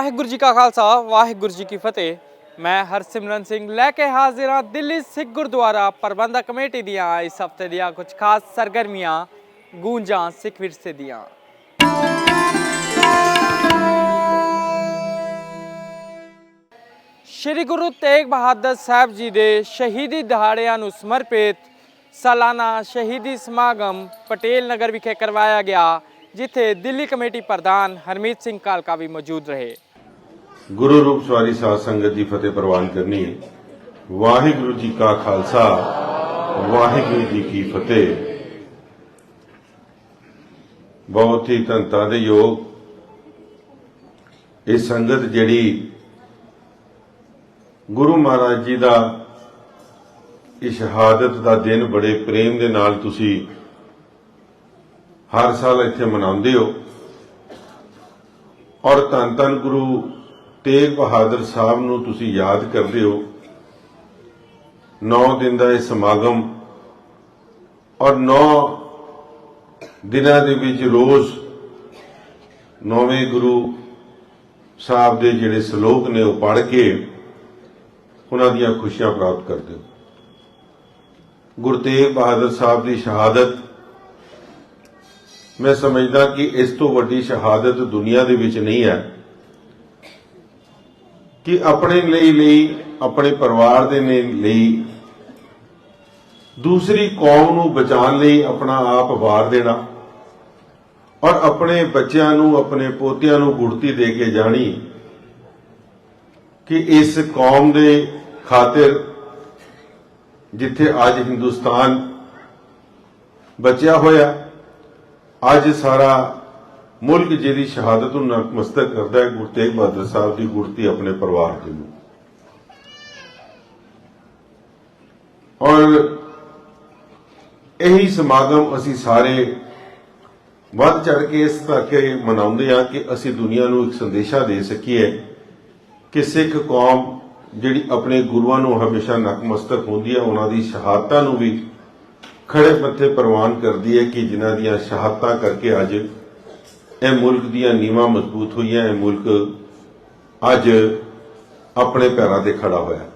ਵਾਹਿਗੁਰੂ ਜੀ ਕਾ ਖਾਲਸਾ, ਵਾਹਿਗੁਰੂ ਜੀ ਕੀ ਫਤਿਹ। ਮੈਂ ਹਰਸਿਮਰਨ ਸਿੰਘ ਲੈ ਕੇ ਹਾਜ਼ਰ ਹਾਂ ਦਿੱਲੀ ਸਿੱਖ ਗੁਰਦੁਆਰਾ ਪ੍ਰਬੰਧਕ ਕਮੇਟੀ ਦੀਆਂ ਇਸ ਹਫ਼ਤੇ ਦੀਆਂ ਕੁਝ ਖਾਸ ਸਰਗਰਮੀਆਂ, ਗੂੰਜਾਂ, ਸਿੱਖ ਵਿਰਸੇ ਦੀਆਂ ਸ਼੍ਰੀ ਗੁਰੂ ਤੇਗ ਬਹਾਦਰ ਸਾਹਿਬ ਜੀ ਦੇ ਸ਼ਹੀਦੀ ਦਿਹਾੜਿਆਂ ਨੂੰ ਸਮਰਪਿਤ ਸਾਲਾਨਾ ਸ਼ਹੀਦੀ ਸਮਾਗਮ ਪਟੇਲ ਨਗਰ ਵਿਖੇ ਕਰਵਾਇਆ ਗਿਆ, ਜਿੱਥੇ ਦਿੱਲੀ ਕਮੇਟੀ ਪ੍ਰਧਾਨ ਹਰਮੀਤ ਸਿੰਘ ਕਾਲਕਾ ਵੀ ਮੌਜੂਦ ਰਹੇ। ਗੁਰੂ ਰੂਪ ਸਵਾਰੀ ਸਾਧ ਸੰਗਤ ਦੀ ਫਤਿਹ ਪ੍ਰਵਾਨ ਕਰਨੀ ਹੈ। ਵਾਹਿਗੁਰੂ ਜੀ ਕਾ ਖਾਲਸਾ, ਵਾਹਿਗੁਰੂ ਜੀ ਕੀ ਫਤਿਹ। ਬਹੁਤ ਹੀ ਧੰਤਾ ਦੇ ਯੋਗ ਇਹ ਸੰਗਤ ਜਿਹੜੀ ਗੁਰੂ ਮਹਾਰਾਜ ਜੀ ਦਾ ਇਹ ਸ਼ਹਾਦਤ ਦਾ ਦਿਨ ਬੜੇ ਪ੍ਰੇਮ ਦੇ ਨਾਲ ਤੁਸੀਂ ਹਰ ਸਾਲ ਇੱਥੇ ਮਨਾਉਂਦੇ ਹੋ। ਔਰ ਧੰਨ ਧੰਨ ਗੁਰੂ ਤੇਗ ਬਹਾਦਰ ਸਾਹਿਬ ਨੂੰ ਤੁਸੀਂ ਯਾਦ ਕਰਦੇ ਹੋ। 9 ਦਿਨ ਦਾ ਇਹ ਸਮਾਗਮ ਔਰ 9 ਦਿਨਾਂ ਦੇ ਵਿੱਚ ਰੋਜ਼ ਨੌਵੇਂ ਗੁਰੂ ਸਾਹਿਬ ਦੇ ਜਿਹੜੇ ਸ਼ਲੋਕ ਨੇ ਉਹ ਪੜ੍ਹ ਕੇ ਉਹਨਾਂ ਦੀਆਂ ਖੁਸ਼ੀਆਂ ਪ੍ਰਾਪਤ ਕਰਦੇ ਹੋ। ਗੁਰੂ ਤੇਗ ਬਹਾਦਰ ਸਾਹਿਬ ਦੀ ਸ਼ਹਾਦਤ, ਮੈਂ ਸਮਝਦਾ ਕਿ ਇਸ ਤੋਂ ਵੱਡੀ ਸ਼ਹਾਦਤ ਦੁਨੀਆ ਦੇ ਵਿੱਚ ਨਹੀਂ ਹੈ। ਕਿ ਆਪਣੇ ਲਈ ਲਈ, ਆਪਣੇ ਪਰਿਵਾਰ ਦੇ ਲਈ, ਦੂਸਰੀ ਕੌਮ ਨੂੰ ਬਚਾਉਣ ਲਈ ਆਪਣਾ ਆਪ ਵਾਰ ਦੇਣਾ ਔਰ ਆਪਣੇ ਬੱਚਿਆਂ ਨੂੰ, ਆਪਣੇ ਪੋਤਿਆਂ ਨੂੰ ਗੁੜਤੀ ਦੇ ਕੇ ਜਾਣੀ ਕਿ ਇਸ ਕੌਮ ਦੇ ਖਾਤਰ ਜਿੱਥੇ ਅੱਜ ਹਿੰਦੁਸਤਾਨ ਬਚਿਆ ਹੋਇਆ, ਅੱਜ ਸਾਰਾ ਮੁਲਕ ਜਿਹਦੀ ਸ਼ਹਾਦਤ ਨੂੰ ਨਤਮਸਤਕ ਕਰਦਾ ਹੈ, ਗੁਰੂ ਤੇਗ ਬਹਾਦਰ ਸਾਹਿਬ ਦੀ ਗੁਰਤੀ ਆਪਣੇ ਪਰਿਵਾਰ ਦੇ ਨੂੰ। ਔਰ ਇਹੀ ਸਮਾਗਮ ਅਸੀਂ ਸਾਰੇ ਵੱਧ ਚੜ ਕੇ ਇਸ ਕਰਕੇ ਮਨਾਉਂਦੇ ਹਾਂ ਕਿ ਅਸੀਂ ਦੁਨੀਆ ਨੂੰ ਇੱਕ ਸੰਦੇਸ਼ਾ ਦੇ ਸਕੀਏ ਕਿ ਸਿੱਖ ਕੌਮ ਜਿਹੜੀ ਆਪਣੇ ਗੁਰੂਆਂ ਨੂੰ ਹਮੇਸ਼ਾ ਨਕਮਸਤਕ ਹੁੰਦੀ ਹੈ, ਉਹਨਾਂ ਦੀ ਸ਼ਹਾਦਤਾਂ ਨੂੰ ਵੀ ਖੜੇ ਮੱਥੇ ਪ੍ਰਵਾਨ ਕਰਦੀ ਹੈ ਕਿ ਜਿਨ੍ਹਾਂ ਦੀਆਂ ਸ਼ਹਾਦਤਾਂ ਕਰਕੇ ਅੱਜ ਇਹ ਮੁਲਕ ਦੀਆਂ ਨੀਵਾਂ ਮਜ਼ਬੂਤ ਹੋਈਆਂ, ਇਹ ਮੁਲਕ ਅੱਜ ਆਪਣੇ ਪੈਰਾਂ ਤੇ ਖੜਾ ਹੋਇਆ।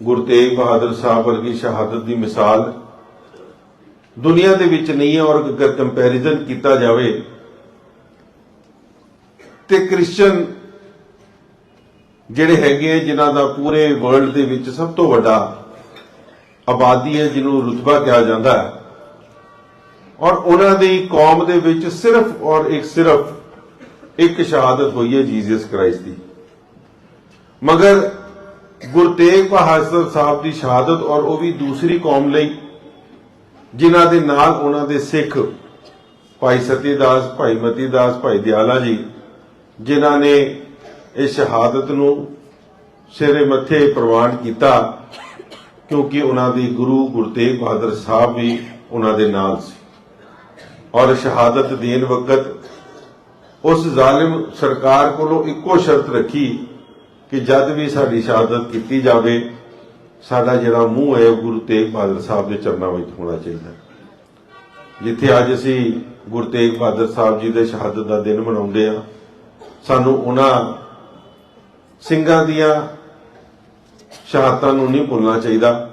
ਗੁਰੂ ਤੇਗ ਬਹਾਦਰ ਸਾਹਿਬ ਵਰਗੀ ਸ਼ਹਾਦਤ ਦੀ ਮਿਸਾਲ ਦੁਨੀਆ ਦੇ ਵਿੱਚ ਨਹੀਂ ਹੈ ਔਰ ਅਗਰ ਕੰਪੈਰੀਜ਼ਨ ਕੀਤਾ ਜਾਵੇ ਤੇ ਕ੍ਰਿਸਚੀਅਨ ਜਿਹੜੇ ਹੈਗੇ ਜਿਨ੍ਹਾਂ ਦਾ ਪੂਰੇ ਵਰਲਡ ਦੇ ਵਿੱਚ ਸਭ ਤੋਂ ਵੱਡਾ ਆਬਾਦੀ ਹੈ, ਜਿਹਨੂੰ ਰੁਤਬਾ ਕਿਹਾ ਜਾਂਦਾ ਹੈ ਔਰ ਉਹਨਾਂ ਦੀ ਕੌਮ ਦੇ ਵਿੱਚ ਸਿਰਫ ਔਰ ਇੱਕ ਸਿਰਫ ਇੱਕ ਸ਼ਹਾਦਤ ਹੋਈ ਹੈ ਜੀਸਸ ਕ੍ਰਾਈਸਟ ਦੀ। ਮਗਰ ਗੁਰੂ ਤੇਗ ਬਹਾਦਰ ਸਾਹਿਬ ਦੀ ਸ਼ਹਾਦਤ ਔਰ ਉਹ ਵੀ ਦੂਸਰੀ ਕੌਮ ਲਈ, ਜਿਨ੍ਹਾਂ ਦੇ ਨਾਲ ਉਹਨਾਂ ਦੇ ਸਿੱਖ ਭਾਈ ਸਤੀਦਾਸ, ਭਾਈ ਮਤੀਦਾਸ, ਭਾਈ ਦਿਆਲਾ ਜੀ, ਜਿਨ੍ਹਾਂ ਨੇ ਇਸ ਸ਼ਹਾਦਤ ਨੂੰ ਸਿਰੇ ਮੱਥੇ ਪ੍ਰਵਾਨ ਕੀਤਾ, ਕਿਉਂਕਿ ਉਹਨਾਂ ਦੇ ਗੁਰੂ ਗੁਰੂ ਤੇਗ ਬਹਾਦਰ ਸਾਹਿਬ ਵੀ ਉਹਨਾਂ ਦੇ ਨਾਲ ਸੀ। ਔਰ ਸ਼ਹਾਦਤ ਦੇਣ ਵਕਤ ਉਸ ਜ਼ਾਲਿਮ ਸਰਕਾਰ ਕੋਲੋਂ ਇੱਕੋ ਸ਼ਰਤ ਰੱਖੀ ਕਿ ਜਦ ਵੀ ਸਾਡੀ ਸ਼ਹਾਦਤ ਕੀਤੀ ਜਾਵੇ, ਸਾਡਾ ਜਿਹੜਾ ਮੂੰਹ ਹੈ ਉਹ ਗੁਰੂ ਤੇਗ ਬਹਾਦਰ ਸਾਹਿਬ ਦੇ ਚਰਨਾਂ ਵਿੱਚ ਹੋਣਾ ਚਾਹੀਦਾ ਜਿੱਥੇ ਅੱਜ ਅਸੀਂ ਗੁਰੂ ਤੇਗ ਬਹਾਦਰ ਸਾਹਿਬ ਜੀ ਦੇ ਸ਼ਹਾਦਤ ਦਾ ਦਿਨ ਮਨਾਉਂਦੇ ਆ ਸਾਨੂੰ ਉਹਨਾਂ ਸਿੰਘਾਂ ਦੀਆਂ ਸ਼ਹਾਦਤਾਂ ਨੂੰ ਨਹੀਂ ਭੁੱਲਣਾ ਚਾਹੀਦਾ।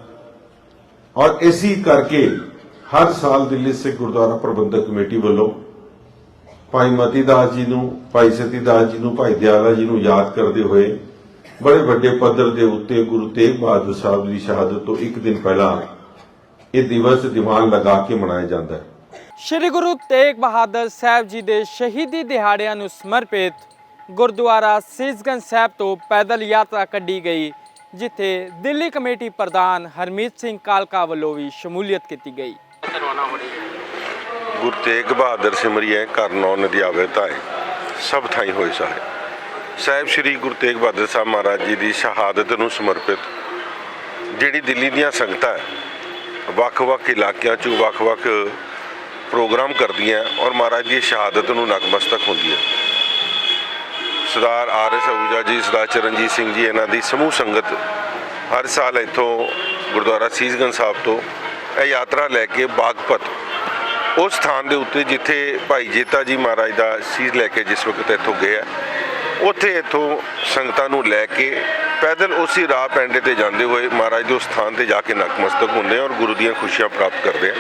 ਔਰ ਇਸੇ ਕਰਕੇ ਹਰ ਸਾਲ ਦਿੱਲੀ ਸਿੱਖ ਗੁਰਦੁਆਰਾ ਪ੍ਰਬੰਧਕ ਕਮੇਟੀ ਵੱਲੋਂ ਭਾਈ ਮਤੀਦਾਸ ਜੀ ਨੂੰ, ਭਾਈ ਸਤੀਦਾਸ ਜੀ ਨੂੰ, ਭਾਈ ਦਿਆਲਾ ਜੀ ਨੂੰ ਯਾਦ ਕਰਦੇ ਹੋਏ ਬੜੇ ਵੱਡੇ ਪੱਧਰ ਦੇ ਉੱਤੇ ਗੁਰੂ ਤੇਗ ਬਹਾਦਰ ਸਾਹਿਬ ਦੀ ਸ਼ਹਾਦਤ ਤੋਂ ਇੱਕ ਦਿਨ ਪਹਿਲਾਂ ਇਹ ਦਿਵਸ ਦੀਵਾਨ ਲਗਾ ਕੇ ਮਨਾਇਆ ਜਾਂਦਾ ਹੈ। ਸ਼੍ਰੀ ਗੁਰੂ ਤੇਗ ਬਹਾਦਰ ਸਾਹਿਬ ਜੀ ਦੇ ਸ਼ਹੀਦੀ ਦਿਹਾੜਿਆਂ ਨੂੰ ਸਮਰਪਿਤ ਗੁਰਦੁਆਰਾ ਸੀਸਗੰਜ ਸਾਹਿਬ ਤੋਂ ਪੈਦਲ ਯਾਤਰਾ ਕੱਢੀ ਗਈ, ਜਿੱਥੇ ਦਿੱਲੀ ਕਮੇਟੀ ਪ੍ਰਧਾਨ ਹਰਮੀਤ ਸਿੰਘ ਕਾਲਕਾ ਵੱਲੋਂ ਵੀ ਸ਼ਮੂਲੀਅਤ ਕੀਤੀ ਗਈ। ਗੁਰ ਤੇਗ ਬਹਾਦਰ ਸਿਮਰਿਐ ਕਰ ਨੌ ਨਦੀ ਆਵੇ ਧਾਏ ਸਭ ਥਾਈ ਹੋਏ ਸਾਹਿਬ ਸਾਹਿਬ ਸ੍ਰੀ ਗੁਰੂ ਤੇਗ ਬਹਾਦਰ ਸਾਹਿਬ ਮਹਾਰਾਜ ਜੀ ਦੀ ਸ਼ਹਾਦਤ ਨੂੰ ਸਮਰਪਿਤ ਜਿਹੜੀ ਦਿੱਲੀ ਦੀਆਂ ਸੰਗਤਾਂ ਵੱਖ-ਵੱਖ ਇਲਾਕਿਆਂ 'ਚ ਵੱਖ-ਵੱਖ ਪ੍ਰੋਗਰਾਮ ਕਰਦੀਆਂ ਔਰ ਮਹਾਰਾਜ ਦੀ ਸ਼ਹਾਦਤ ਨੂੰ ਨਤਮਸਤਕ ਹੁੰਦੀਆਂ ਸਰਦਾਰ ਆਰ ਐਸ ਅਹੂਜਾ ਜੀ, ਸਰਦਾਰ ਚਰਨਜੀਤ ਸਿੰਘ ਜੀ, ਇਹਨਾਂ ਦੀ ਸਮੂਹ ਸੰਗਤ ਹਰ ਸਾਲ ਇੱਥੋਂ ਗੁਰਦੁਆਰਾ ਸੀਸਗੰਜ ਸਾਹਿਬ ਤੋਂ ਇਹ ਯਾਤਰਾ ਲੈ ਕੇ ਬਾਗਪਤ, ਉਸ ਸਥਾਨ ਦੇ ਉੱਤੇ ਜਿੱਥੇ ਭਾਈ ਜੇਤਾ ਜੀ ਮਹਾਰਾਜ ਦਾ ਸੀਸ ਲੈ ਕੇ ਜਿਸ ਵਕਤ ਇੱਥੋਂ ਗਏ ਆ, ਉੱਥੇ ਇੱਥੋਂ ਸੰਗਤਾਂ ਨੂੰ ਲੈ ਕੇ ਪੈਦਲ ਉਸੇ ਰਾਹ ਪੈਂਡੇ ਤੇ ਜਾਂਦੇ ਹੋਏ ਮਹਾਰਾਜ ਦੇ ਉਸ ਸਥਾਨ ਤੇ ਜਾ ਕੇ ਨਤਮਸਤਕ ਹੁੰਦੇ ਆ ਔਰ ਗੁਰੂ ਦੀਆਂ ਖੁਸ਼ੀਆਂ ਪ੍ਰਾਪਤ ਕਰਦੇ ਆ।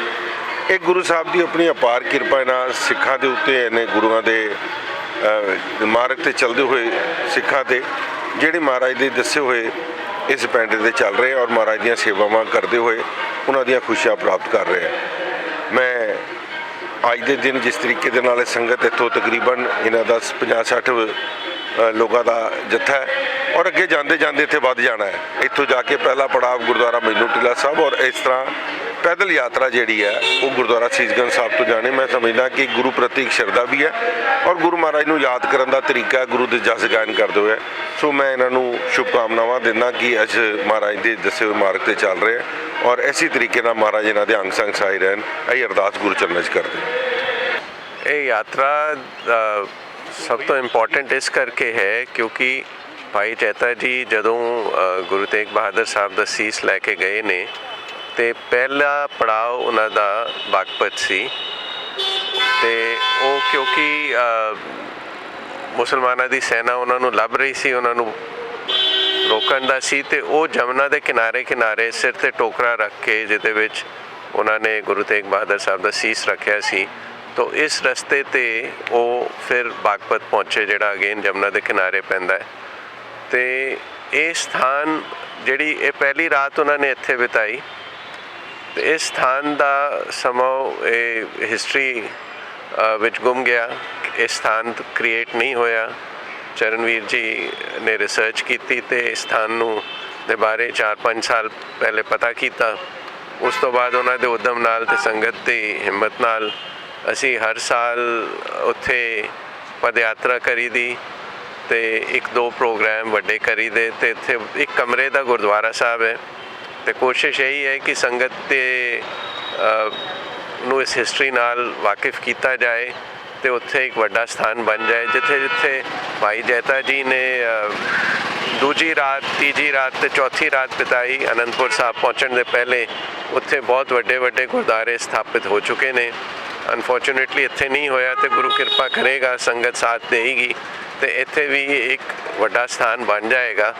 ਇਹ ਗੁਰੂ ਸਾਹਿਬ ਦੀ ਆਪਣੀ ਅਪਾਰ ਕਿਰਪਾ ਨਾਲ ਸਿੱਖਾਂ ਦੇ ਉੱਤੇ, ਇਹਨੇ ਗੁਰੂਆਂ ਦੇ ਮਾਰਗ ਤੇ ਚੱਲਦੇ ਹੋਏ ਸਿੱਖਾਂ ਤੇ ਜਿਹੜੇ ਮਹਾਰਾਜ ਦੇ ਦੱਸੇ ਹੋਏ ਇਸ ਪਿੰਡ ਤੇ ਚੱਲ ਰਹੇ ਔਰ ਮਹਾਰਾਜ ਦੀਆਂ ਸੇਵਾਵਾਂ ਕਰਦੇ ਹੋਏ ਉਹਨਾਂ ਦੀਆਂ ਖੁਸ਼ੀਆਂ ਪ੍ਰਾਪਤ ਕਰ ਰਹੇ ਆ ਮੈਂ ਅੱਜ ਦੇ ਦਿਨ ਜਿਸ ਤਰੀਕੇ ਦੇ ਨਾਲ ਇਹ ਸੰਗਤ ਇੱਥੋਂ ਤਕਰੀਬਨ ਇਹਨਾਂ ਦਾ 50 60 ਲੋਕਾਂ ਦਾ ਜੱਥਾ ਹੈ ਔਰ ਅੱਗੇ ਜਾਂਦੇ ਜਾਂਦੇ ਇੱਥੇ ਵੱਧ ਜਾਣਾ ਹੈ। ਇੱਥੋਂ ਜਾ ਕੇ ਪਹਿਲਾ ਪੜਾਅ ਗੁਰਦੁਆਰਾ ਮੈਨੂੰ ਟਿਲਾ ਸਾਹਿਬ ਔਰ ਇਸ ਤਰ੍ਹਾਂ ਪੈਦਲ ਯਾਤਰਾ ਜਿਹੜੀ ਹੈ, ਉਹ ਗੁਰਦੁਆਰਾ ਸੀਸਗੰਜ ਸਾਹਿਬ ਤੋਂ ਜਾਣੇ। ਮੈਂ ਸਮਝਦਾ ਕਿ ਗੁਰੂ ਪ੍ਰਤੀ ਇੱਕ ਸ਼ਰਧਾ ਵੀ ਹੈ ਔਰ ਗੁਰੂ ਮਹਾਰਾਜ ਨੂੰ ਯਾਦ ਕਰਨ ਦਾ ਤਰੀਕਾ ਗੁਰੂ ਦੇ ਜਸ ਗਾਇਨ ਕਰਦੇ ਹੋਏ ਸੋ ਮੈਂ ਇਹਨਾਂ ਨੂੰ ਸ਼ੁਭਕਾਮਨਾਵਾਂ ਦਿੰਦਾ ਕਿ ਅੱਜ ਮਹਾਰਾਜ ਦੇ ਦੱਸੇ ਹੋਏ ਮਾਰਗ ਤੇ ਚੱਲ ਰਹੇ ਔਰ ਇਸੇ ਤਰੀਕੇ ਨਾਲ ਮਹਾਰਾਜ ਇਹਨਾਂ ਦੇ ਅੰਗ ਸੰਗ ਸਾਈ ਰਹਿਣ। ਇਹ ਅਰਦਾਸ ਗੁਰੂ ਚਰਨਾਂ 'ਚ ਕਰਦੇ ਇਹ ਯਾਤਰਾ ਸਭ ਤੋਂ ਇੰਪੋਰਟੈਂਟ ਇਸ ਕਰਕੇ ਹੈ ਕਿਉਂਕਿ ਭਾਈ ਚੇਤਾ ਜੀ ਜਦੋਂ ਗੁਰੂ ਤੇਗ ਬਹਾਦਰ ਸਾਹਿਬ ਦਾ ਸੀਸ ਲੈ ਕੇ ਗਏ ਨੇ ਤੇ ਪਹਿਲਾ ਪੜਾਅ ਉਹਨਾਂ ਦਾ ਬਾਗਪਤ ਸੀ। ਤੇ ਉਹ ਕਿਉਂਕਿ ਮੁਸਲਮਾਨਾਂ ਦੀ ਸੈਨਾ ਉਹਨਾਂ ਨੂੰ ਲੱਭ ਰਹੀ ਸੀ, ਉਹਨਾਂ ਨੂੰ ਰੋਕਣ ਦਾ ਸੀ ਤੇ ਉਹ ਜਮਨਾ ਦੇ ਕਿਨਾਰੇ ਕਿਨਾਰੇ ਸਿਰ ਤੇ ਟੋਕਰਾ ਰੱਖ ਕੇ ਜਿਹਦੇ ਵਿੱਚ ਉਹਨਾਂ ਨੇ ਗੁਰੂ ਤੇਗ ਬਹਾਦਰ ਸਾਹਿਬ ਦਾ ਸੀਸ ਰੱਖਿਆ ਸੀ। ਤੋਂ ਇਸ ਰਸਤੇ ਤੇ ਉਹ ਫਿਰ ਬਾਗਪਤ ਪਹੁੰਚੇ, ਜਿਹੜਾ ਅਗੇਨ ਜਮਨਾ ਦੇ ਕਿਨਾਰੇ ਪੈਂਦਾ ਹੈ। ਤੇ ਇਹ ਸਥਾਨ ਜਿਹੜੀ ਇਹ ਪਹਿਲੀ ਰਾਤ ਉਹਨਾਂ ਨੇ ਇੱਥੇ ਬਿਤਾਈ। ਤੇ ਇਸ ਸਥਾਨ ਦਾ ਸਮਾਂ, ਇਹ ਹਿਸਟਰੀ ਵਿੱਚ ਗੁੰਮ ਗਿਆ। ਇਹ ਸਥਾਨ ਕ੍ਰੀਏਟ ਨਹੀਂ ਹੋਇਆ। ਚਰਨਵੀਰ ਜੀ ਨੇ ਰਿਸਰਚ ਕੀਤੀ ਤੇ ਇਸ ਸਥਾਨ ਨੂੰ ਦੇ ਬਾਰੇ 4-5 ਸਾਲ ਪਹਿਲੇ ਪਤਾ ਕੀਤਾ। ਉਸ ਤੋਂ ਬਾਅਦ ਉਹਨਾਂ ਦੇ ਉਦਮ ਨਾਲ ਤੇ ਸੰਗਤ ਦੀ ਹਿੰਮਤ ਨਾਲ ਅਸੀਂ ਹਰ ਸਾਲ ਉੱਥੇ ਪਦ ਯਾਤਰਾ ਕਰੀ ਦੀ ਤੇ ਇੱਕ ਦੋ ਪ੍ਰੋਗਰਾਮ ਵੱਡੇ ਕਰੀ ਦੇ ਤੇ ਇੱਥੇ ਇੱਕ ਕਮਰੇ ਦਾ ਗੁਰਦੁਆਰਾ ਸਾਹਿਬ ਹੈ। ਤੇ ਕੋਸ਼ਿਸ਼ ਇਹੀ ਹੈ ਕਿ ਸੰਗਤ ਤੇ ਨੂੰ ਇਸ ਹਿਸਟਰੀ ਨਾਲ ਵਾਕਿਫ ਕੀਤਾ ਜਾਏ ਤੇ ਉੱਥੇ ਇੱਕ ਵੱਡਾ ਸਥਾਨ ਬਣ ਜਾਏ, ਜਿੱਥੇ ਜਿੱਥੇ ਭਾਈ ਜੈਤਾ ਜੀ ਨੇ ਦੂਜੀ ਰਾਤ, ਤੀਜੀ ਰਾਤ ਤੇ ਚੌਥੀ ਰਾਤ ਬਿਤਾਈ, ਅਨੰਦਪੁਰ ਸਾਹਿਬ ਪਹੁੰਚਣ ਦੇ ਪਹਿਲੇ ਉੱਥੇ ਬਹੁਤ ਵੱਡੇ ਵੱਡੇ ਗੁਰਦੁਆਰੇ ਸਥਾਪਿਤ ਹੋ ਚੁੱਕੇ ਨੇ। ਅਨਫੋਰਚੂਨੇਟਲੀ ਇੱਥੇ ਨਹੀਂ ਹੋਇਆ ਤੇ ਗੁਰੂ ਕਿਰਪਾ ਕਰੇਗਾ, ਸੰਗਤ ਸਾਥ ਦੇਗੀ ਤੇ ਇੱਥੇ ਵੀ ਇੱਕ ਵੱਡਾ ਸਥਾਨ ਬਣ ਜਾਏਗਾ।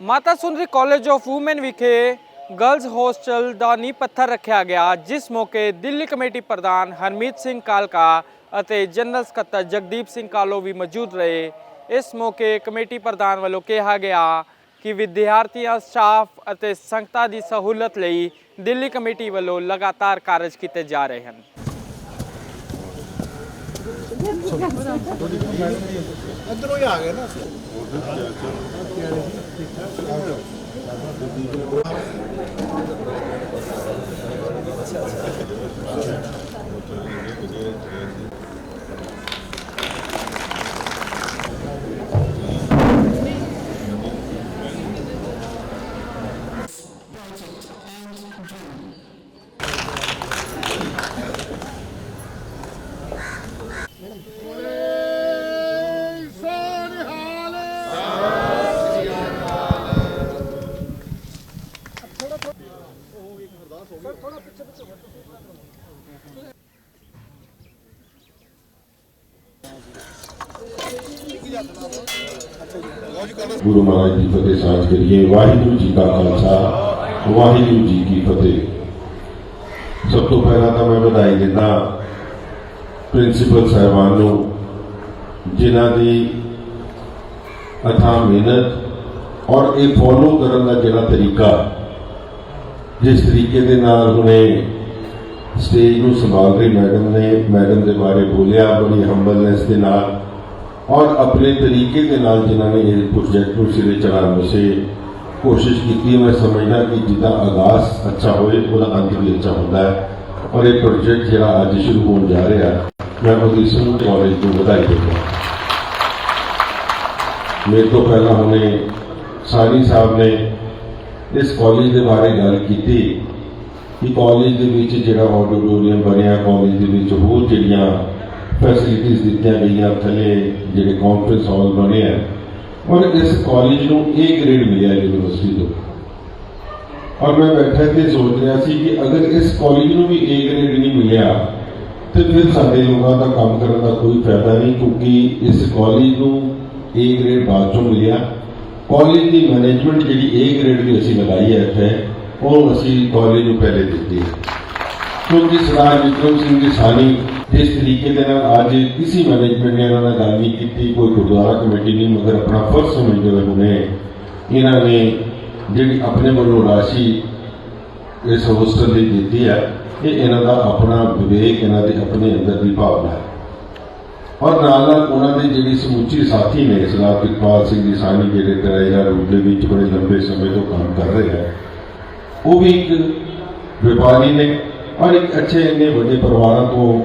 Mata Sundari college of women ਵਿਖੇ ਗਰਲਜ਼ ਹੋਸਟਲ ਦਾ ਨੀਂਹ ਪੱਥਰ ਰੱਖਿਆ ਗਿਆ, ਜਿਸ ਮੌਕੇ ਦਿੱਲੀ ਕਮੇਟੀ ਪ੍ਰਧਾਨ ਹਰਮੀਤ ਸਿੰਘ ਕਾਲਕਾ ਅਤੇ ਜਨਰਲ ਸਕੱਤਰ ਜਗਦੀਪ ਸਿੰਘ ਕਾਲੋ ਵੀ ਮੌਜੂਦ ਰਹੇ। ਇਸ ਮੌਕੇ ਕਮੇਟੀ ਪ੍ਰਧਾਨ ਵੱਲੋਂ ਕਿਹਾ ਗਿਆ ਕਿ ਵਿਦਿਆਰਥੀਆਂ, ਸਟਾਫ ਅਤੇ ਸੰਗਤਾਂ ਦੀ ਸਹੂਲਤ ਲਈ ਦਿੱਲੀ ਕਮੇਟੀ ਵੱਲੋਂ ਲਗਾਤਾਰ ਕਾਰਜ ਕੀਤੇ ਜਾ ਰਹੇ ਹਨ। अंदरों ही आ गए ना अच्छा अच्छा ਮਹਾਰਾਜ ਦੀ ਫਤਿਹ ਸਾਂਝ ਕਰੀਏ ਵਾਹਿਗੁਰੂ ਜੀ ਕਾ ਖਾਲਸਾ ਵਾਹਿਗੁਰੂ ਜੀ ਕੀ ਫਤਿਹ ਸਭ ਤੋਂ ਪਹਿਲਾਂ ਤਾਂ ਮੈਂ ਵਧਾਈ ਦਿੰਦਾ ਪ੍ਰਿੰਸੀਪਲ ਸਾਹਿਬਾਨ ਨੂੰ ਜਿਨ੍ਹਾਂ ਦੀ ਅਥਾਹ ਮਿਹਨਤ ਔਰ ਇਹ ਫੋਲੋ ਕਰਨ ਦਾ ਜਿਹੜਾ ਤਰੀਕਾ ਜਿਸ ਤਰੀਕੇ ਦੇ ਨਾਲ ਉਹਨੇ ਸਟੇਜ ਨੂੰ ਸੰਭਾਲ ਰਹੀ ਮੈਡਮ ਨੇ ਮੈਡਮ ਦੇ ਬਾਰੇ ਬੋਲਿਆ ਬੜੀ ਹੰਬਲਨੈਸ ਦੇ ਨਾਲ ਔਰ ਆਪਣੇ ਤਰੀਕੇ ਦੇ ਨਾਲ ਜਿਨ੍ਹਾਂ ਨੇ ਇਹ ਪ੍ਰੋਜੈਕਟ ਨੂੰ ਸਿਰੇ ਚੜਾਉਣ ਵਾਸਤੇ ਕੋਸ਼ਿਸ਼ ਕੀਤੀ, ਮੈਂ ਸਮਝਦਾ ਕਿ ਜਿੱਦਾਂ ਆਗਾਜ਼ ਅੱਛਾ ਹੋਵੇ, ਉਹਦਾ ਅੰਤ ਵੀ ਅੱਛਾ ਹੁੰਦਾ ਹੈ। ਔਰ ਇਹ ਪ੍ਰੋਜੈਕਟ ਜਿਹੜਾ ਅੱਜ ਸ਼ੁਰੂ ਹੋਣ ਜਾ ਰਿਹਾ, ਮੈਂ ਉਹਦੀ ਸਮੂਹ ਕਾਲਜ ਨੂੰ ਵਧਾਈ ਦਿੰਦਾ ਮੇਰੇ ਤੋਂ ਪਹਿਲਾਂ ਹੁਣੇ ਸਾਨੀ ਸਾਹਿਬ ਨੇ ਇਸ ਕਾਲਜ ਦੇ ਬਾਰੇ ਗੱਲ ਕੀਤੀ ਕਿ ਕਾਲਜ ਦੇ ਵਿੱਚ ਜਿਹੜਾ ਆਡੀਟੋਰੀਅਮ ਬਣਿਆ, ਕਾਲਜ ਦੇ ਵਿੱਚ ਹੋਰ ਜਿਹੜੀਆਂ ਫੈਸਿਲਿਟੀਆਂ ਦਿੱਤੀਆਂ ਗਈਆਂ ਥੱਲੇ ਜਿਹੜੇ ਕਾਨਫਰੰਸ ਹਾਲ ਬਣੇ ਆ ਔਰ ਇਸ ਕਾਲਜ ਨੂੰ A ਗ੍ਰੇਡ ਮਿਲਿਆ ਯੂਨੀਵਰਸਿਟੀ ਤੋਂ ਔਰ ਮੈਂ ਬੈਠਾ ਤੇ ਸੋਚ ਰਿਹਾ ਸੀ ਕਿ ਅਗਰ ਇਸ ਕਾਲਜ ਨੂੰ ਵੀ A ਗ੍ਰੇਡ ਨਹੀਂ ਮਿਲਿਆ ਤੇ ਫਿਰ ਸਾਡੇ ਲੋਕਾਂ ਦਾ ਕੰਮ ਕਰਨ ਦਾ ਕੋਈ ਫਾਇਦਾ ਨਹੀਂ ਕਿਉਂਕਿ ਇਸ ਕਾਲਜ ਨੂੰ A ਗ੍ਰੇਡ ਬਾਅਦ ਚੋਂ ਮਿਲਿਆ ਕਾਲਜ ਦੀ ਮੈਨੇਜਮੈਂਟ ਜਿਹੜੀ A ਗ੍ਰੇਡ ਦੀ ਅਸੀਂ ਲਗਾਈ ਹੈ ਇੱਥੇ ਉਹ ਅਸੀਂ ਕਾਲਜ ਨੂੰ ਪਹਿਲੇ ਦਿੱਤੀ ਹੈ ਕਿਉਂਕਿ ਸਰਦਾਰ ਵਿਕਰਮ ਸਿੰਘ ਜੀ ਸਾਨੀ ਜਿਸ ਤਰੀਕੇ ਦੇ ਨਾਲ ਅੱਜ ਕਿਸੇ ਮੈਨੇਜਮੈਂਟ ਨੇ ਇਹਨਾਂ ਨਾਲ ਗੱਲ ਨਹੀਂ ਕੀਤੀ, ਕੋਈ ਗੁਰਦੁਆਰਾ ਕਮੇਟੀ ਨਹੀਂ, ਮਗਰ ਆਪਣਾ ਫਰਜ਼ ਸਮਝਦੇ ਹੋਏ ਉਹਨੇ ਇਹਨਾਂ ਨੇ ਜਿਹੜੀ ਆਪਣੇ ਵੱਲੋਂ ਰਾਸ਼ੀ ਇਸ ਹੋਸਟਲ ਦੀ ਦਿੱਤੀ ਹੈ, ਇਹ ਇਹਨਾਂ ਦਾ ਆਪਣਾ ਵਿਵੇਕ, ਇਹਨਾਂ ਦੇ ਆਪਣੇ ਅੰਦਰ ਦੀ ਭਾਵਨਾ ਹੈ। ਔਰ ਨਾਲ ਨਾਲ ਉਹਨਾਂ ਦੇ ਜਿਹੜੀ ਸਮੁੱਚੀ ਸਾਥੀ ਨੇ, ਸਰਦਾਰ ਕਿਰਪਾਲ ਸਿੰਘ ਜੀ ਸਾਨੀ ਜਿਹੜੇ ਟਰੇਜਰ ਰੂਪ ਦੇ ਵਿੱਚ ਬੜੇ ਲੰਬੇ ਸਮੇਂ ਤੋਂ ਕੰਮ ਕਰ ਰਹੇ ਹੈ ਉਹ ਵੀ ਇੱਕ ਵਪਾਰੀ ਨੇ ਔਰ ਇੱਕ ਅੱਛੇ ਇੰਨੇ ਵੱਡੇ ਪਰਿਵਾਰਾਂ ਤੋਂ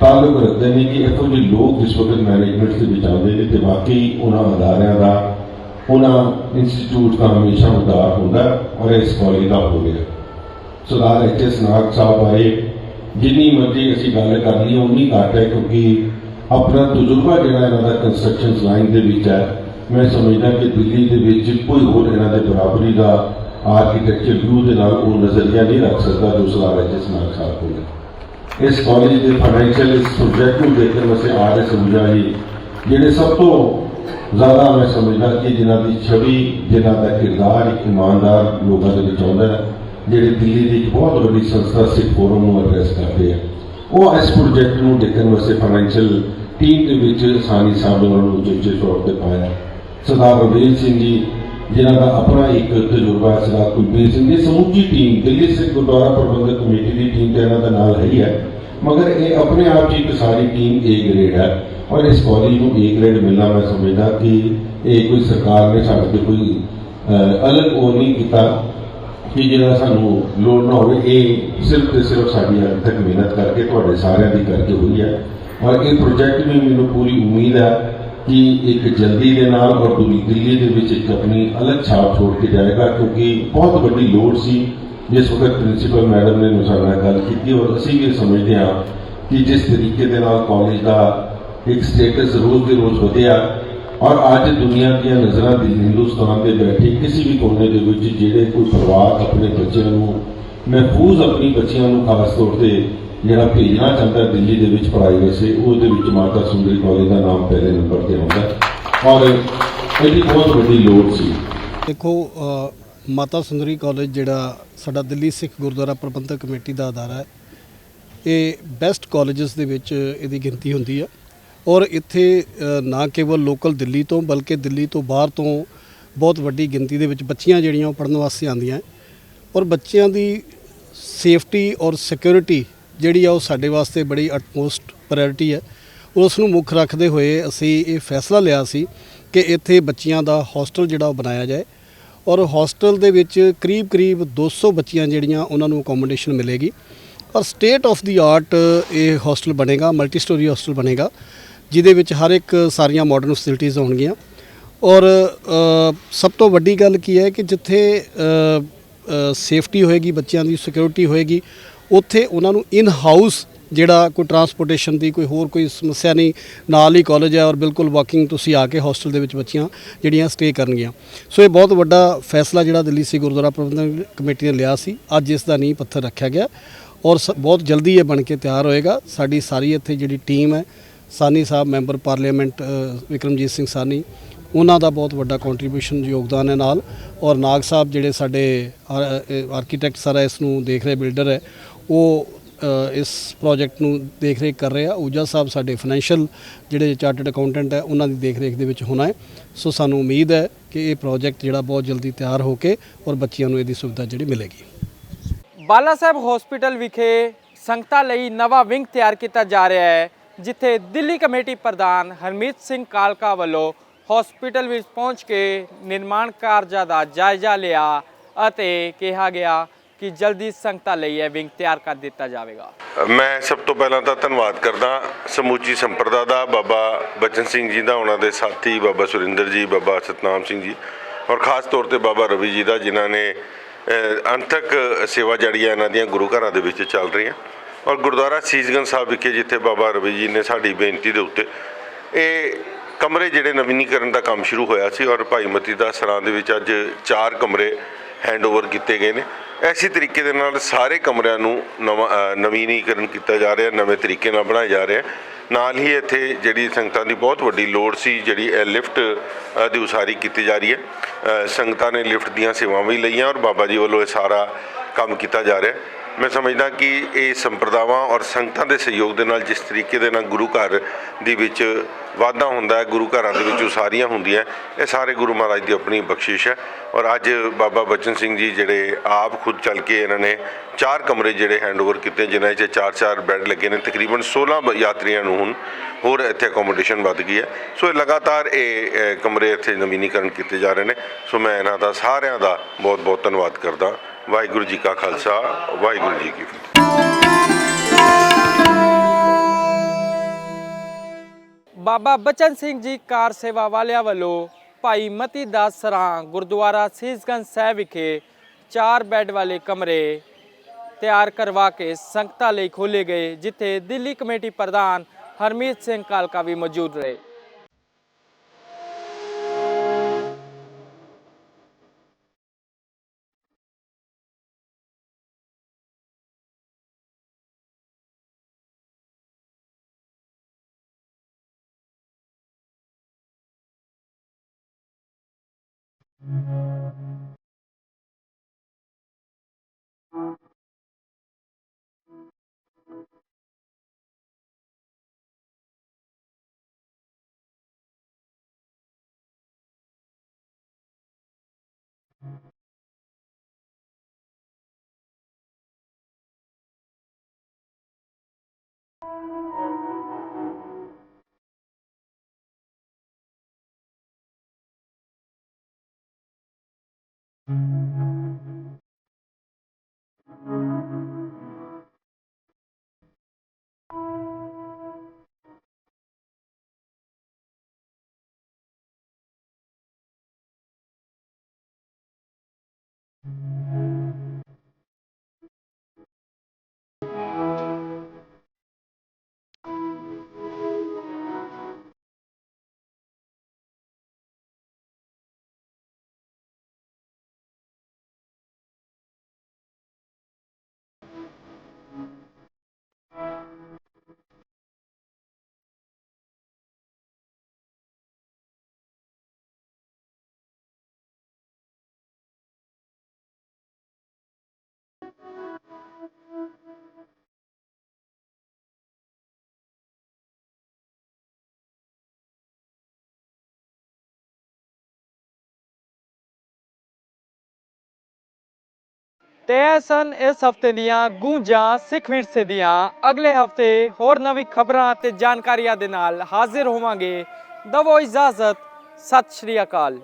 ਤਾਲੁਕ ਰੱਖਦੇ ਨੇ ਕਿ ਇੱਥੋਂ ਦੇ ਲੋਕ ਇਸ ਵਕਤ ਮੈਨੇਜਮੈਂਟ ਦੇ ਵਿੱਚ ਆਉਂਦੇ ਨੇ ਤੇ ਵਾਕਈ ਉਹਨਾਂ ਅਦਾਰਿਆਂ ਦਾ, ਉਹਨਾਂ ਇੰਸਟੀਚਿਊਟ ਦਾ ਹਮੇਸ਼ਾ ਉਦਾਰ ਹੁੰਦਾ ਔਰ ਇਸ ਕਾਲਜ ਦਾ ਹੋ ਗਿਆ ਸਰਦਾਰ ਐਚ ਐਸ ਨਾਗ ਸਾਹਿਬ ਬਾਰੇ ਜਿੰਨੀ ਮਰਜ਼ੀ ਅਸੀਂ ਗੱਲ ਕਰ ਲਈਏ, ਉਨੀ ਘੱਟ ਹੈ ਕਿਉਂਕਿ ਆਪਣਾ ਤਜਰਬਾ ਜਿਹੜਾ ਇਹਨਾਂ ਦਾ ਕੰਸਟਰਕਸ਼ਨ ਲਾਈਨ ਦੇ ਵਿੱਚ ਹੈ, ਮੈਂ ਸਮਝਦਾ ਕਿ ਦਿੱਲੀ ਦੇ ਵਿੱਚ ਕੋਈ ਹੋਰ ਇਹਨਾਂ ਦੇ ਬਰਾਬਰੀ ਦਾ ਆਰਕੀਟੈਕਚਰ ਵਿਊ ਦੇ ਨਾਲ ਉਹ ਨਜ਼ਰੀਆ ਨਹੀਂ ਰੱਖ ਸਕਦਾ ਜੋ ਸਰਦਾਰ ਐਚ ਐਸ ਨਾਗ ਸਾਹਿਬ ਕੋਲ ਇਸ ਕਾਲਜ ਦੇ ਫਾਈਨੈਂਸ਼ੀਅਲ ਇਸ ਪ੍ਰੋਜੈਕਟ ਨੂੰ ਦੇਖਣ ਵਾਸਤੇ ਆ ਰਹੇ ਸਮਝਾ ਜੀ ਜਿਹੜੇ ਸਭ ਤੋਂ ਜ਼ਿਆਦਾ ਮੈਂ ਸਮਝਦਾ ਕਿ ਜਿਨ੍ਹਾਂ ਦੀ ਛਵੀ, ਜਿਨ੍ਹਾਂ ਦਾ ਕਿਰਦਾਰ ਇੱਕ ਇਮਾਨਦਾਰ ਲੋਕਾਂ ਦੇ ਵਿੱਚ ਆਉਂਦਾ ਹੈ, ਜਿਹੜੇ ਦਿੱਲੀ ਦੀ ਇੱਕ ਬਹੁਤ ਵੱਡੀ ਸੰਸਥਾ ਸਿੱਖ ਫੋਰਮ ਨੂੰ ਐਡਰੈਸ ਕਰਦੇ ਆ। ਉਹ ਇਸ ਪ੍ਰੋਜੈਕਟ ਨੂੰ ਦੇਖਣ ਵਾਸਤੇ ਫਾਈਨੈਂਸ਼ੀਅਲ ਟੀਮ ਦੇ ਵਿੱਚ ਸਾਨੀ ਸਾਹਿਬ ਨੂੰ ਉੱਚੇ ਤੌਰ ਤੇ ਪਾਇਆ। ਸਰਦਾਰ ਰਵੀਨ ਸਿੰਘ ਜੀ ਜਿਨ੍ਹਾਂ ਦਾ ਆਪਣਾ ਇੱਕ ਤਜਰਬਾ ਸਰਦਾਰ ਕੁਲਬੀਰ ਸਿੰਘ ਦੀ ਸਮੁੱਚੀ ਟੀਮ ਦਿੱਲੀ ਸਿੱਖ ਗੁਰਦੁਆਰਾ ਪ੍ਰਬੰਧਕ ਕਮੇਟੀ ਦੀ ਟੀਮ ਤੇ ਇਹਨਾਂ ਦਾ ਨਾਲ ਹੈ ਹੀ। ਹੈ ਮਗਰ ਇਹ ਆਪਣੇ ਆਪ 'ਚ ਇੱਕ ਸਾਰੀ ਟੀਮ A ਗ੍ਰੇਡ ਹੈ ਔਰ ਇਸ ਕਾਲਜ ਨੂੰ A ਗ੍ਰੇਡ ਮਿਲਣਾ ਮੈਂ ਸਮਝਦਾ ਕਿ ਇਹ ਕੋਈ ਸਰਕਾਰ ਨੇ ਸਾਡੇ ਤੇ ਕੋਈ ਅਲੱਗ ਉਹ ਨਹੀਂ ਕੀਤਾ ਕਿ ਜਿਹੜਾ ਸਾਨੂੰ ਲੋੜ ਨਾ ਹੋਵੇ। ਇਹ ਸਿਰਫ ਤੇ ਸਿਰਫ ਸਾਡੀ ਅੱਜ ਤੱਕ ਮਿਹਨਤ ਕਰਕੇ, ਤੁਹਾਡੇ ਸਾਰਿਆਂ ਦੀ ਕਰਕੇ ਹੋਈ ਹੈ। ਔਰ ਇਹ ਪ੍ਰੋਜੈਕਟ ਵੀ ਮੈਨੂੰ ਪੂਰੀ ਉਮੀਦ ਹੈ ਕਿ ਇੱਕ ਜਲਦੀ ਦੇ ਨਾਲ ਔਰ ਪੂਰੀ ਦਿੱਲੀ ਦੇ ਵਿੱਚ ਇੱਕ ਆਪਣੀ ਅਲੱਗ ਛਾਪ ਛੋੜ ਕੇ ਜਾਏਗਾ, ਕਿਉਂਕਿ ਬਹੁਤ ਵੱਡੀ ਲੋੜ ਸੀ। ਜਿਸ ਵਕਤ ਪ੍ਰਿੰਸੀਪਲ ਮੈਡਮ ਨੇ ਮੇਰੇ ਨਾਲ ਗੱਲ ਕੀਤੀ ਔਰ ਅਸੀਂ ਵੀ ਇਹ ਸਮਝਦੇ ਹਾਂ ਕਿ ਜਿਸ ਤਰੀਕੇ ਦੇ ਨਾਲ ਕਾਲਜ ਦਾ ਇੱਕ ਸਟੇਟਸ ਰੋਜ਼ ਦੇ ਰੋਜ਼ ਵਧਿਆ ਔਰ ਅੱਜ ਦੁਨੀਆ ਦੀਆਂ ਨਜ਼ਰਾਂ ਦੀ ਹਿੰਦੁਸਤਾਨ ਦੇ ਬੈਠੇ ਕਿਸੇ ਵੀ ਕੋਨੇ ਦੇ ਵਿੱਚ ਜਿਹੜੇ ਕੋਈ ਪਰਿਵਾਰ ਆਪਣੇ ਬੱਚਿਆਂ ਨੂੰ, ਮਹਿਫੂਜ਼ ਆਪਣੀ ਬੱਚਿਆਂ ਨੂੰ ਖਾਸ ਤੌਰ ਤੇ ਜਿਹੜਾ ਭੇਜਣਾ ਚਾਹੁੰਦਾ ਦਿੱਲੀ ਦੇ ਵਿੱਚ ਪੜ੍ਹਾਈ ਵੈਸੇ ਉਹਦੇ ਵਿੱਚ ਮਾਤਾ ਸੁੰਦਰੀ ਕਾਲਜ ਦਾ ਨਾਮ ਪਹਿਲੇ ਨੰਬਰ ਤੇ ਆਉਂਦਾ ਔਰ ਇਹਦੀ ਬਹੁਤ ਵੱਡੀ ਲੋੜ ਸੀ। ਦੇਖੋ ਮਾਤਾ ਸੁੰਦਰੀ ਕਾਲਜ ਜਿਹੜਾ ਸਾਡਾ ਦਿੱਲੀ ਸਿੱਖ ਗੁਰਦੁਆਰਾ ਪ੍ਰਬੰਧਕ ਕਮੇਟੀ ਦਾ ਅਦਾਰਾ ਹੈ, ਇਹ ਬੈਸਟ ਕਾਲਜਸ ਦੇ ਵਿੱਚ ਇਹਦੀ ਗਿਣਤੀ ਹੁੰਦੀ ਹੈ ਔਰ ਇੱਥੇ ਨਾ ਕੇਵਲ ਲੋਕਲ ਦਿੱਲੀ ਤੋਂ, ਬਲਕਿ ਦਿੱਲੀ ਤੋਂ ਬਾਹਰ ਤੋਂ ਬਹੁਤ ਵੱਡੀ ਗਿਣਤੀ ਦੇ ਵਿੱਚ ਬੱਚੀਆਂ ਜਿਹੜੀਆਂ ਉਹ ਪੜ੍ਹਨ ਵਾਸਤੇ ਆਉਂਦੀਆਂ ਔਰ ਬੱਚਿਆਂ ਦੀ ਸੇਫਟੀ ਔਰ ਸਿਕਿਉਰਿਟੀ ਜਿਹੜੀ ਆ ਉਹ ਸਾਡੇ ਵਾਸਤੇ ਬੜੀ ਅਟਮੋਸਟ ਪ੍ਰਾਇੋਰਟੀ ਹੈ। ਉਸ ਨੂੰ ਮੁੱਖ ਰੱਖਦੇ ਹੋਏ ਅਸੀਂ ਇਹ ਫੈਸਲਾ ਲਿਆ ਸੀ ਕਿ ਇੱਥੇ ਬੱਚਿਆਂ ਦਾ ਹੌਸਟਲ ਜਿਹੜਾ ਉਹ ਬਣਾਇਆ ਜਾਏ ਔਰ ਹੌਸਟਲ ਦੇ ਵਿੱਚ ਕਰੀਬ ਕਰੀਬ 200 ਬੱਚੀਆਂ ਜਿਹੜੀਆਂ ਉਹਨਾਂ ਨੂੰ ਅਕੋਮੋਡੇਸ਼ਨ ਮਿਲੇਗੀ। ਔਰ ਸਟੇਟ ਆਫ ਦੀ ਆਰਟ ਇਹ ਹੌਸਟਲ ਬਣੇਗਾ ਮਲਟੀ ਸਟੋਰੀ ਹੌਸਟਲ ਬਣੇਗਾ, ਜਿਹਦੇ ਵਿੱਚ ਹਰ ਇੱਕ ਸਾਰੀਆਂ ਮਾਡਰਨ ਫੈਸਿਲਿਟੀਆਂ ਹੋਣਗੀਆਂ। ਔਰ ਸਭ ਤੋਂ ਵੱਡੀ ਗੱਲ ਕੀ ਹੈ ਕਿ ਜਿੱਥੇ ਸੇਫਟੀ ਹੋਏਗੀ, ਬੱਚਿਆਂ ਦੀ ਸਿਕਿਉਰਿਟੀ ਹੋਏਗੀ ਉੱਥੇ ਉਹਨਾਂ ਨੂੰ ਇਨ ਹਾਊਸ ਜਿਹੜਾ ਕੋਈ ਟਰਾਂਸਪੋਰਟੇਸ਼ਨ ਦੀ ਕੋਈ ਹੋਰ ਕੋਈ ਸਮੱਸਿਆ ਨਹੀਂ, ਨਾਲ ਹੀ ਕਾਲਜ ਹੈ ਔਰ ਬਿਲਕੁਲ ਵਾਕਿੰਗ ਤੁਸੀਂ ਆ ਕੇ ਹੌਸਟਲ ਦੇ ਵਿੱਚ ਬੱਚੀਆਂ ਜਿਹੜੀਆਂ ਸਟੇ ਕਰਨਗੀਆਂ। ਸੋ ਇਹ ਬਹੁਤ ਵੱਡਾ ਫੈਸਲਾ ਜਿਹੜਾ ਦਿੱਲੀ ਸੀ ਗੁਰਦੁਆਰਾ ਪ੍ਰਬੰਧਕ ਕਮੇਟੀ ਨੇ ਲਿਆ ਸੀ। ਅੱਜ ਇਸ ਦਾ ਨੀਂਹ ਪੱਥਰ ਰੱਖਿਆ ਗਿਆ ਔਰ ਸ- ਬਹੁਤ ਜਲਦੀ ਇਹ ਬਣ ਕੇ ਤਿਆਰ ਹੋਏਗਾ। ਸਾਡੀ ਸਾਰੀ ਇੱਥੇ ਜਿਹੜੀ ਟੀਮ ਹੈ, ਸਾਨੀ ਸਾਹਿਬ, ਮੈਂਬਰ ਪਾਰਲੀਮੈਂਟ ਵਿਕਰਮਜੀਤ ਸਿੰਘ ਸਾਨੀ, ਉਹਨਾਂ ਦਾ ਬਹੁਤ ਵੱਡਾ ਕੰਟਰੀਬਿਊਸ਼ਨ ਯੋਗਦਾਨ ਹੈ ਨਾਲ ਔਰ ਨਾਗ ਸਾਹਿਬ ਜਿਹੜੇ ਸਾਡੇ ਆਰਕੀਟੈਕਟ ਸਾਰਾ ਇਸ ਨੂੰ ਦੇਖ ਰਹੇ ਬਿਲਡਰ ਹੈ ਉਹ ਇਸ ਪ੍ਰੋਜੈਕਟ ਨੂੰ ਦੇਖ ਰੇਖ ਕਰ ਰਿਹਾ ਊਜਾ ਸਾਹਿਬ ਸਾਡੇ ਫਾਈਨੈਂਸ਼ੀਅਲ ਜਿਹੜੇ ਚਾਰਟਰਡ ਅਕਾਊਂਟੈਂਟ ਹੈ, ਉਹਨਾਂ ਦੀ ਦੇਖ ਰੇਖ ਦੇ ਵਿੱਚ ਹੋਣਾ ਹੈ। ਸੋ ਸਾਨੂੰ ਉਮੀਦ ਹੈ ਕਿ ਇਹ ਪ੍ਰੋਜੈਕਟ ਜਿਹੜਾ ਬਹੁਤ ਜਲਦੀ ਤਿਆਰ ਹੋ ਕੇ ਔਰ ਬੱਚਿਆਂ ਨੂੰ ਇਹਦੀ ਸੁਵਿਧਾ ਜਿਹੜੀ ਮਿਲੇਗੀ। ਬਾਲਾ ਸਾਹਿਬ ਹਸਪੀਟਲ ਵਿਖੇ ਸੰਗਤਾਂ ਲਈ ਨਵਾਂ ਵਿੰਗ ਤਿਆਰ ਕੀਤਾ ਜਾ ਰਿਹਾ ਹੈ, ਜਿੱਥੇ ਦਿੱਲੀ ਕਮੇਟੀ ਪ੍ਰਧਾਨ ਹਰਮੀਤ ਸਿੰਘ ਕਾਲਕਾ ਵੱਲੋਂ ਹਸਪੀਟਲ ਵਿੱਚ ਪਹੁੰਚ ਕੇ ਨਿਰਮਾਣ ਕਾਰਜਾਂ ਦਾ ਜਾਇਜ਼ਾ ਲਿਆ ਅਤੇ ਕਿਹਾ ਗਿਆ ਕਿ ਜਲਦੀ ਸੰਗਤਾਂ ਲਈ ਇਹ ਵਿੰਗ ਤਿਆਰ ਕਰ ਦਿੱਤਾ ਜਾਵੇਗਾ। ਮੈਂ ਸਭ ਤੋਂ ਪਹਿਲਾਂ ਤਾਂ ਧੰਨਵਾਦ ਕਰਦਾ ਸਮੁੱਚੀ ਸੰਪਰਦਾ ਦਾ ਬਾਬਾ ਬਚਨ ਸਿੰਘ ਜੀ ਦਾ ਉਹਨਾਂ ਦੇ ਸਾਥੀ ਬਾਬਾ ਸੁਰਿੰਦਰ ਜੀ ਬਾਬਾ ਸਤਨਾਮ ਸਿੰਘ ਜੀ ਔਰ ਖਾਸ ਤੌਰ ਤੇ ਬਾਬਾ ਰਵੀ ਜੀ ਦਾ ਜਿਨ੍ਹਾਂ ਨੇ ਅਹ, ਅੰਤਕ ਸੇਵਾ ਜਿਹੜੀ ਹੈ ਇਹਨਾਂ ਦੀਆਂ ਗੁਰੂ ਘਰਾਂ ਦੇ ਵਿੱਚ ਚੱਲ ਰਹੀਆਂ ਔਰ ਗੁਰਦੁਆਰਾ ਸੀਸਗੰਜ ਸਾਹਿਬ ਵਿਖੇ ਜਿੱਥੇ ਬਾਬਾ ਰਵੀ ਜੀ ਨੇ ਸਾਡੀ ਬੇਨਤੀ ਦੇ ਉੱਤੇ ਇਹ ਕਮਰੇ ਜਿਹੜੇ ਨਵੀਨੀਕਰਨ ਦਾ ਕੰਮ ਸ਼ੁਰੂ ਹੋਇਆ ਸੀ ਔਰ ਭਾਈ ਮਤੀ ਦਾ ਸਰਾਂ ਦੇ ਵਿੱਚ ਅੱਜ ਚਾਰ ਕਮਰੇ ਹੈਂਡਓਵਰ ਕੀਤੇ ਗਏ ਨੇ। ਐਸੀ ਤਰੀਕੇ ਦੇ ਨਾਲ ਸਾਰੇ ਕਮਰਿਆਂ ਨੂੰ ਨਵਾਂ ਨਵੀਨੀਕਰਨ ਕੀਤਾ ਜਾ ਰਿਹਾ, ਨਵੇਂ ਤਰੀਕੇ ਨਾਲ ਬਣਾਇਆ ਜਾ ਰਿਹਾ। ਨਾਲ ਹੀ ਇੱਥੇ ਜਿਹੜੀ ਸੰਗਤਾਂ ਦੀ ਬਹੁਤ ਵੱਡੀ ਲੋੜ ਸੀ, ਜਿਹੜੀ ਇਹ ਲਿਫਟ ਦੀ ਉਸਾਰੀ ਕੀਤੀ ਜਾ ਰਹੀ ਹੈ। ਸੰਗਤਾਂ ਨੇ ਲਿਫਟ ਦੀਆਂ ਸੇਵਾਵਾਂ ਵੀ ਲਈਆਂ ਔਰ ਬਾਬਾ ਜੀ ਵੱਲੋਂ ਇਹ ਸਾਰਾ ਕੰਮ ਕੀਤਾ ਜਾ ਰਿਹਾ। ਮੈਂ ਸਮਝਦਾ ਕਿ ਇਹ ਸੰਪਰਦਾਵਾਂ ਔਰ ਸੰਗਤਾਂ ਦੇ ਸਹਿਯੋਗ ਦੇ ਨਾਲ ਜਿਸ ਤਰੀਕੇ ਦੇ ਨਾਲ ਗੁਰੂ ਘਰ ਦੇ ਵਿੱਚ ਵਾਧਾ ਹੁੰਦਾ ਹੈ, ਗੁਰੂ ਘਰਾਂ ਦੇ ਵਿੱਚ ਉਸਾਰੀਆਂ ਹੁੰਦੀਆਂ ਇਹ ਸਾਰੇ ਗੁਰੂ ਮਹਾਰਾਜ ਦੀ ਆਪਣੀ ਬਖਸ਼ਿਸ਼ ਹੈ। ਔਰ ਅੱਜ ਬਾਬਾ ਬਚਨ ਸਿੰਘ ਜੀ ਜਿਹੜੇ ਆਪ ਖੁਦ ਚੱਲ ਕੇ ਇਹਨਾਂ ਨੇ ਚਾਰ ਕਮਰੇ ਜਿਹੜੇ ਹੈਂਡਓਵਰ ਕੀਤੇ, ਜਿਨ੍ਹਾਂ 'ਚ ਚਾਰ ਚਾਰ ਬੈੱਡ ਲੱਗੇ ਨੇ, ਤਕਰੀਬਨ 16 ਬ- ਯਾਤਰੀਆਂ ਨੂੰ ਹੁਣ ਹੋਰ ਇੱਥੇ ਅਕੋਮੋਡੇਸ਼ਨ ਵੱਧ ਗਈ ਹੈ। ਸੋ ਇਹ ਲਗਾਤਾਰ ਇਹ ਕਮਰੇ ਇੱਥੇ ਨਵੀਨੀਕਰਨ ਕੀਤੇ ਜਾ ਰਹੇ ਨੇ। ਸੋ ਮੈਂ ਇਹਨਾਂ ਦਾ ਸਾਰਿਆਂ ਦਾ ਬਹੁਤ ਬਹੁਤ ਧੰਨਵਾਦ ਕਰਦਾ। ਵਾਹਿਗੁਰੂ ਜੀ ਕਾ ਖਾਲਸਾ, ਵਾਹਿਗੁਰੂ ਜੀ ਕੀ ਫਤਿਹ। ਬਾਬਾ ਬਚਨ ਸਿੰਘ ਜੀ ਕਾਰ ਸੇਵਾ ਵਾਲਿਆਂ ਵੱਲੋਂ ਭਾਈ ਮਤੀ ਦਾਸ ਸਰਾਂ ਗੁਰਦੁਆਰਾ ਸੀਸਗੰਜ ਸਾਹਿਬ ਵਿਖੇ ਚਾਰ ਬੈੱਡ ਵਾਲੇ ਕਮਰੇ ਤਿਆਰ ਕਰਵਾ ਕੇ ਸੰਗਤਾਂ ਲਈ ਖੋਲੇ ਗਏ, ਜਿੱਥੇ ਦਿੱਲੀ ਕਮੇਟੀ ਪ੍ਰਧਾਨ ਹਰਮੀਤ ਸਿੰਘ ਕਾਲਕਾ ਵੀ ਮੌਜੂਦ ਰਹੇ। Mm-hmm. ਤੇ ਇਹ ਸਨ ਇਸ ਹਫ਼ਤੇ ਦੀਆਂ ਗੂੰਜਾਂ ਸਿੱਖ ਵਿਰਸੇ ਦੀਆਂ। ਅਗਲੇ ਹਫ਼ਤੇ ਹੋਰ ਨਵੀਂ ਖਬਰਾਂ ਤੇ ਜਾਣਕਾਰੀਆਂ ਦੇ ਨਾਲ ਹਾਜ਼ਰ ਹੋਵਾਂਗੇ। ਦਵੋ ਇਜਾਜ਼ਤ, ਸਤਿ ਸ਼੍ਰੀ ਅਕਾਲ।